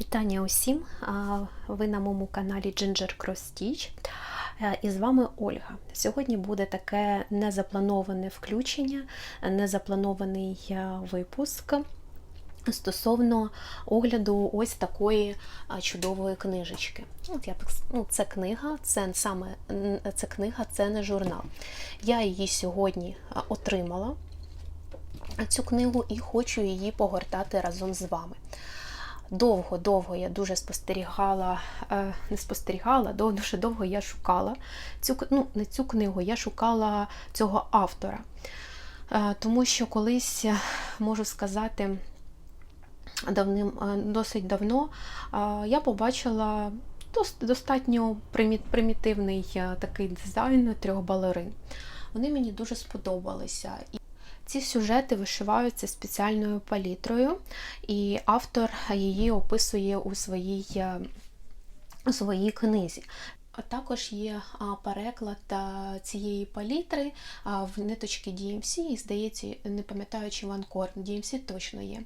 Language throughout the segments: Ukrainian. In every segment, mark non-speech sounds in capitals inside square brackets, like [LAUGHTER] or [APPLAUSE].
Вітання усім! Ви на моєму каналі Ginger Cross Stitch. Е, І з вами Ольга. Сьогодні буде таке незаплановане включення, незапланований е, випуск стосовно огляду ось такої чудової книжечки. Я ну, це книга, це саме це книга, це не журнал. Я її сьогодні отримала цю книгу і хочу її погортати разом з вами. Довго-довго я дуже спостерігала, е, не спостерігала, дуже довго я шукала цю ну, не цю книгу, я шукала цього автора. Е, Тому що колись, е, можу сказати, давним, досить давно я побачила дос- достатньо примі- примітивний такий дизайн трьох балерин. Вони мені дуже сподобалися. Ці сюжети вишиваються спеціальною палітрою, і автор її описує у своїй, е, у своїй книзі. Також є переклад цієї палітри в ниточки DMC, і здається, не пам'ятаю, чи Ванкорн, DMC точно є.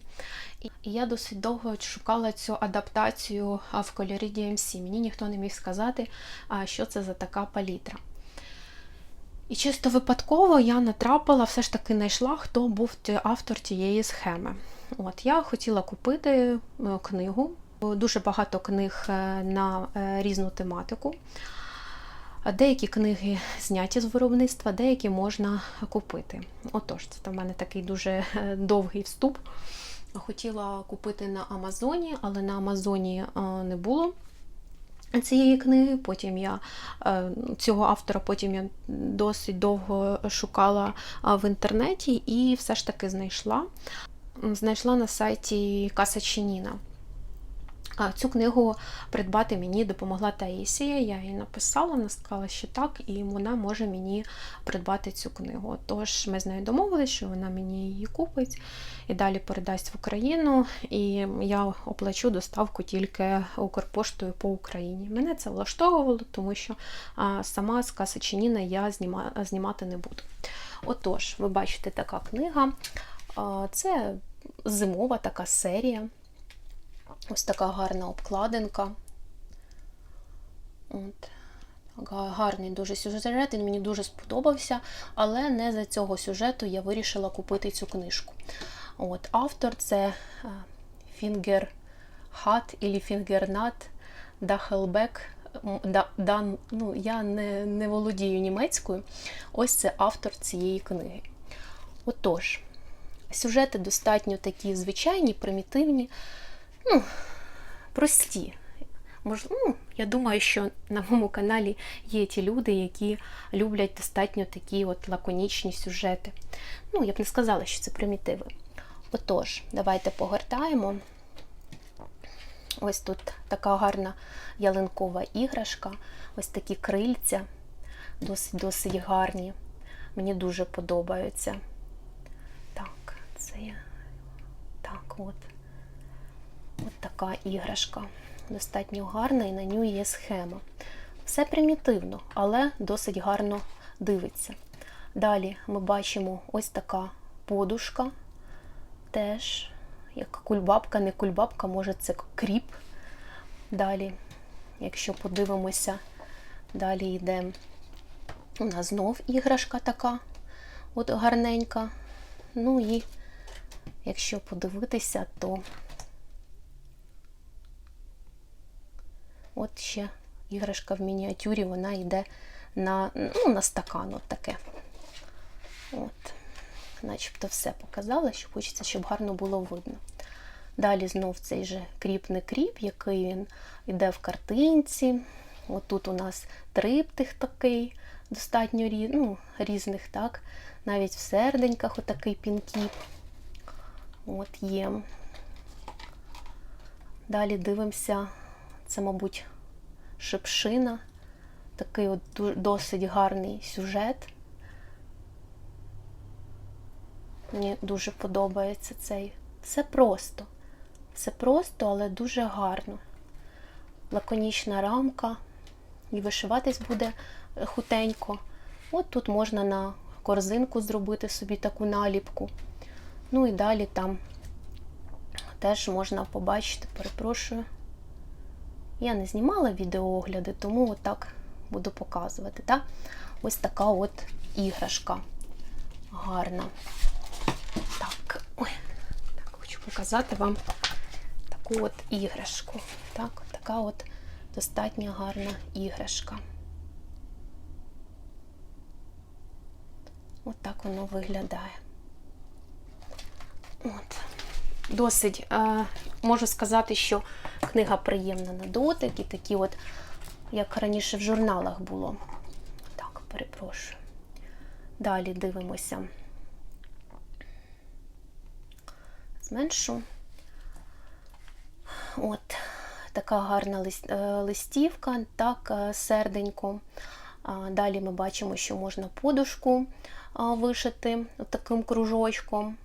І я досить довго шукала цю адаптацію в кольорі DMC. Мені ніхто не міг сказати, що це за така палітра. І чисто випадково я натрапила, все ж таки знайшла, хто був автор тієї схеми. От я хотіла купити е, книгу, дуже багато книг е, на е, різну тематику. Деякі книги зняті з виробництва, деякі можна купити. Отож, це в мене такий дуже довгий вступ. Хотіла купити на Амазоні, але на Амазоні не було цієї книги. Потім я е, цього автора потім я досить довго шукала в інтернеті і все ж таки знайшла. Знайшла на сайті Каса Чиніна. Цю книгу придбати мені допомогла Таїсія. Я їй написала, вона сказала, що так, і вона може мені придбати цю книгу. Тож ми з нею домовилися, що вона мені її купить і далі передасть в Україну. І я оплачу доставку тільки Укрпоштою по Україні. Мене це влаштовувало, тому що сама з каси Чиніна я зніма, знімати не буду. Отож, ви бачите, така книга. Це зимова така серія. Ось така гарна обкладинка. От. Гарний дуже сюжет, він мені дуже сподобався, але не за цього сюжету я вирішила купити цю книжку. От, автор це е, Фінгер Хат і Фінгернат Дахелбек. М, Да, ну, я не, не володію німецькою. Ось це автор цієї книги. Отож, сюжети достатньо такі звичайні, примітивні, ну, прості. Мож, ну, я думаю, що на моєму каналі є ті люди, які люблять достатньо такі от лаконічні сюжети. Ну, я б не сказала, що це примітиви. Отож, давайте погортаємо. Ось тут така гарна ялинкова іграшка, ось такі крильця, досить досить гарні. Мені дуже подобаються. Так, це я. Так, от. От така іграшка. Достатньо гарна, і на ній є схема. Все примітивно, але досить гарно дивиться. Далі ми бачимо ось така подушка. Теж, як кульбабка, не кульбабка, може це кріп. Далі, якщо подивимося, далі йде у нас знов іграшка така, от гарненька. Ну і якщо подивитися, то От ще іграшка в мініатюрі, вона йде на, ну, на стакан от таке. От. Начебто все показала, що хочеться, щоб гарно було видно. Далі знов цей же кріп не кріп, який він йде в картинці. От тут у нас триптих такий, достатньо рі- ну, різних, так. Навіть в серденьках отакий пінкіп. От є. Далі дивимося, це, мабуть, шипшина. Такий от досить гарний сюжет. Мені дуже подобається цей. Все просто. Все просто, але дуже гарно. Лаконічна рамка. І вишиватись буде е, хутенько. От тут можна на корзинку зробити собі таку наліпку. Ну і далі там теж можна побачити, перепрошую. Я не знімала відеоогляди, тому отак буду показувати. Та? Ось така от іграшка гарна. Так, ой, так, хочу показати вам таку от іграшку. Так, така от достатньо гарна іграшка. От так воно виглядає. От. Досить, е, можу сказати, що книга приємна на дотик і такі, от, як раніше в журналах було. Так, перепрошую. Далі дивимося. Зменшу. От, така гарна е, листівка, так, е, серденько. Далі ми бачимо, що можна подушку вишити от таким кружочком.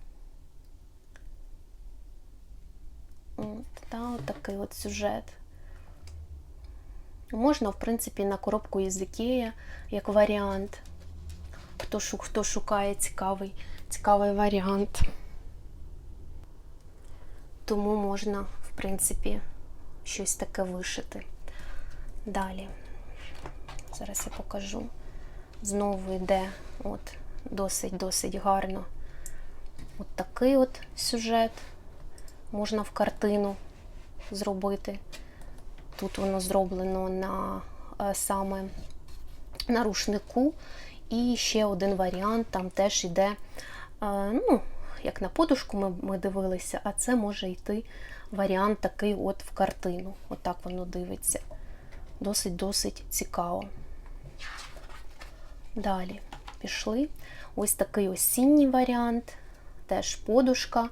От, такий от сюжет. Можна, в принципі, на коробку із Ікея, як варіант. Хто, хто шукає цікавий, цікавий варіант. Тому можна, в принципі, щось таке вишити. Далі. Зараз я покажу. Знову йде от досить-досить гарно. От такий от сюжет можна в картину зробити. Тут воно зроблено на е, саме на рушнику. І ще один варіант, там теж йде, е, ну, як на подушку ми, ми дивилися, а це може йти варіант такий от в картину. Отак воно дивиться. Досить-досить цікаво. Далі пішли. Ось такий осінній варіант, теж подушка,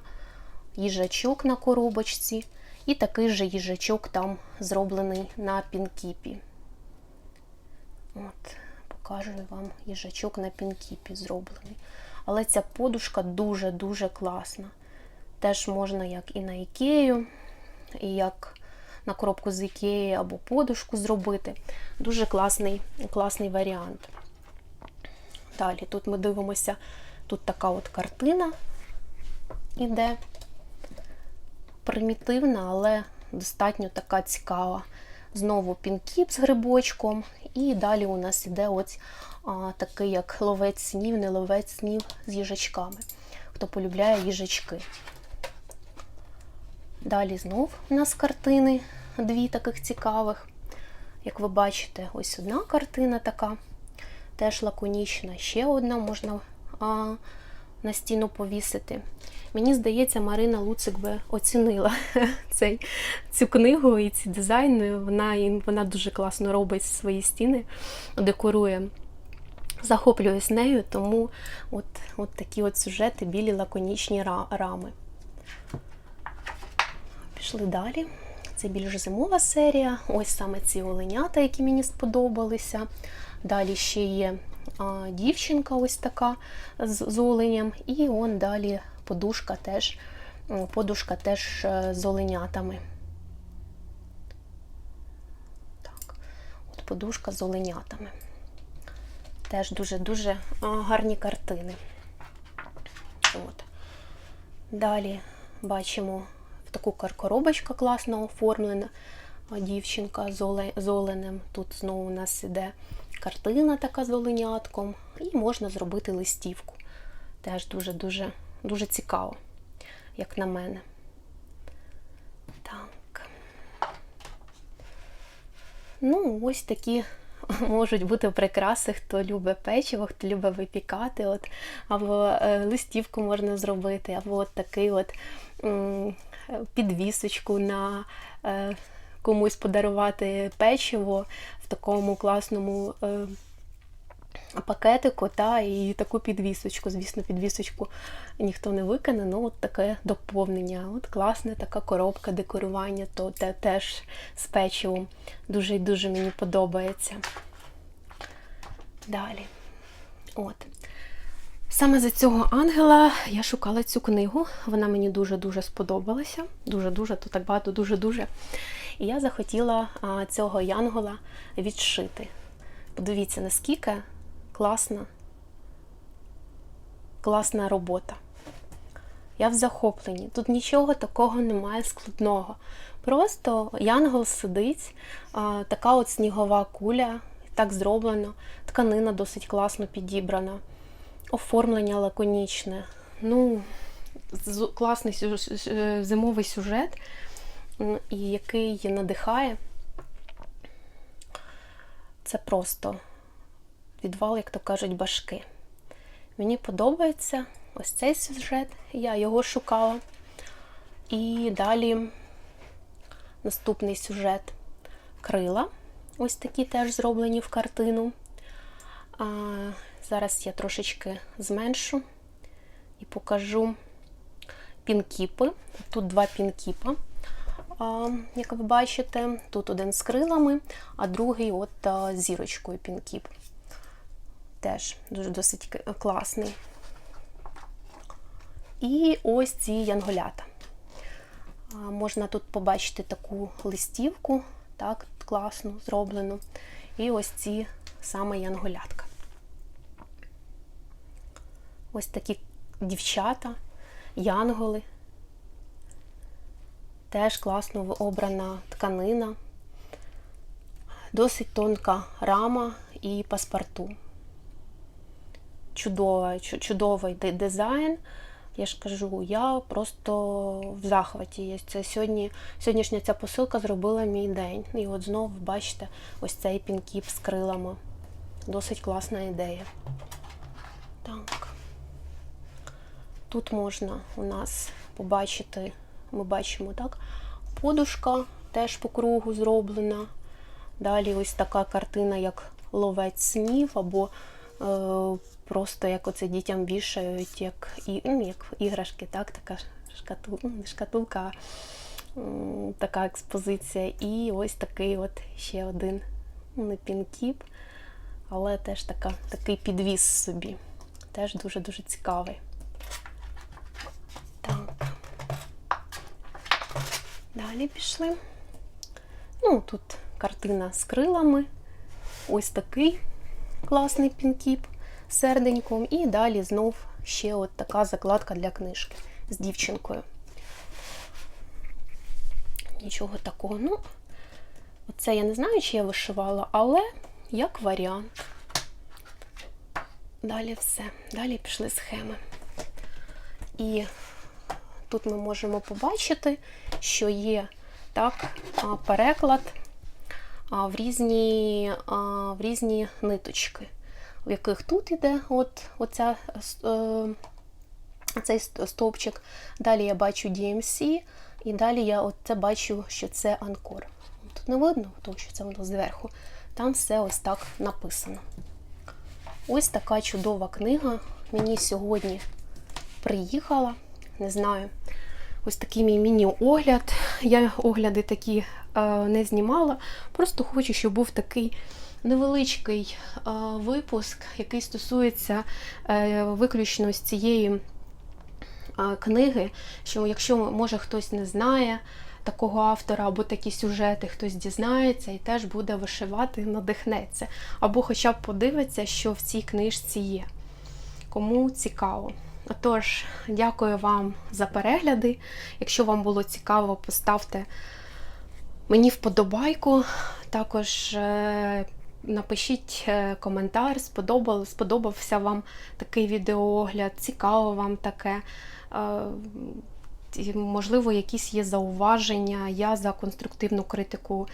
їжачок на коробочці, і такий же їжачок там зроблений на пінкіпі. От, покажу вам їжачок на пінкіпі зроблений. Але ця подушка дуже-дуже класна. Теж можна як і на ікею, і як на коробку з ікеї або подушку зробити. Дуже класний, класний варіант. Далі тут ми дивимося, тут така от картина іде. Примітивна, але достатньо така цікава. Знову пінкіп з грибочком. І далі у нас іде ось а, такий, як ловець снів, не ловець снів з їжачками. Хто полюбляє їжачки. Далі знов у нас картини, дві таких цікавих. Як ви бачите, ось одна картина така, теж лаконічна, ще одна можна а, на стіну повісити. Мені здається, Марина Луцик би оцінила [LAUGHS] цей, цю книгу і ці дизайни. Вона, вона дуже класно робить свої стіни, декорує. Захоплююсь нею, тому от, от такі от сюжети, білі лаконічні рами. Пішли далі. Це більш зимова серія. Ось саме ці оленята, які мені сподобалися. Далі ще є а, дівчинка, ось така з, з оленем. І он далі подушка теж, подушка теж е, з оленятами. Так, от подушка з оленятами. Теж дуже-дуже гарні картини. От. Далі бачимо таку коробочка класно оформлена. Дівчинка з оленем. Тут знову у нас іде картина така з оленятком. І можна зробити листівку. Теж дуже-дуже дуже цікаво, як на мене. Так. Ну, ось такі [LAUGHS] можуть бути прикраси, хто любить печиво, хто любить випікати, от, або е, листівку можна зробити, або от такий от підвісочку на е, комусь подарувати печиво в такому класному. Пакетику та і таку підвісочку. Звісно, підвісочку ніхто не викине, ну от таке доповнення. От класна така коробка декорування, то те теж з печивом. Дуже і дуже мені подобається. Далі. От. Саме за цього ангела я шукала цю книгу. Вона мені дуже-дуже сподобалася. Дуже-дуже, то так багато, дуже-дуже. І я захотіла цього янгола відшити. Подивіться, наскільки класна, класна робота. Я в захопленні. Тут нічого такого немає складного. Просто янгол сидить, така от снігова куля, так зроблено, тканина досить класно підібрана, оформлення лаконічне. Ну, класний зимовий сюжет, який надихає. Це просто відвал, як то кажуть, башки. Мені подобається ось цей сюжет, я його шукала. І далі наступний сюжет крила. Ось такі теж зроблені в картину. А, зараз я трошечки зменшу і покажу пінкіпи. Тут два пінкіпа, як ви бачите. Тут один з крилами, а другий от зірочкою пінкіп. Теж дуже досить класний. І ось ці янголята. Можна тут побачити таку листівку, так, класно зроблену. І ось ці саме янголятка. Ось такі дівчата, янголи. Теж класно обрана тканина, досить тонка рама і паспорту. Чудова, чудовий дизайн. Я ж кажу, я просто в захваті. Це сьогодні, сьогоднішня ця посилка зробила мій день. І от знову бачите, ось цей пінкіп з крилами. Досить класна ідея. Так. Тут можна у нас побачити, ми бачимо, так? Подушка теж по кругу зроблена. Далі ось така картина, як ловець снів, або просто як оце дітям вішають, як, як іграшки, так? така шкатул, шкатулка, така експозиція. І ось такий от ще один ну, не пінкіп, але теж така, такий підвіз собі. Теж дуже-дуже цікавий. Так. Далі пішли. Ну, тут картина з крилами. Ось такий класний пінкіп серденьком. І далі знов ще от така закладка для книжки з дівчинкою. Нічого такого. Ну, оце я не знаю, чи я вишивала, але як варіант. Далі все. Далі пішли схеми. І тут ми можемо побачити, що є так, переклад в різні, в різні ниточки, в яких тут іде от, оця, е, цей стовпчик. Далі я бачу DMC, і далі я от бачу, що це анкор. Тут не видно, тому що це воно зверху. Там все ось так написано. Ось така чудова книга. Мені сьогодні приїхала. Не знаю. Ось такий мій міні-огляд. Я огляди такі не знімала. Просто хочу, щоб був такий невеличкий е, випуск, який стосується е, виключно з цієї е, книги. Що якщо може хтось не знає такого автора або такі сюжети, хтось дізнається і теж буде вишивати, надихнеться. Або хоча б подивиться, що в цій книжці є. Кому цікаво. Отож, дякую вам за перегляди. Якщо вам було цікаво, поставте мені вподобайку. Також е, напишіть е, коментар, сподобав, сподобався вам такий відеоогляд, цікаво вам таке. Е, Можливо, якісь є зауваження. Я за конструктивну критику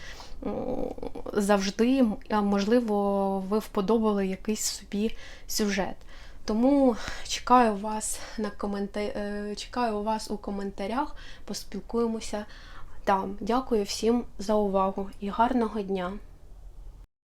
завжди, а можливо, ви вподобали якийсь собі сюжет. Тому чекаю вас на комента... е, чекаю вас у коментарях, поспілкуємося там. Дякую всім за увагу і гарного дня!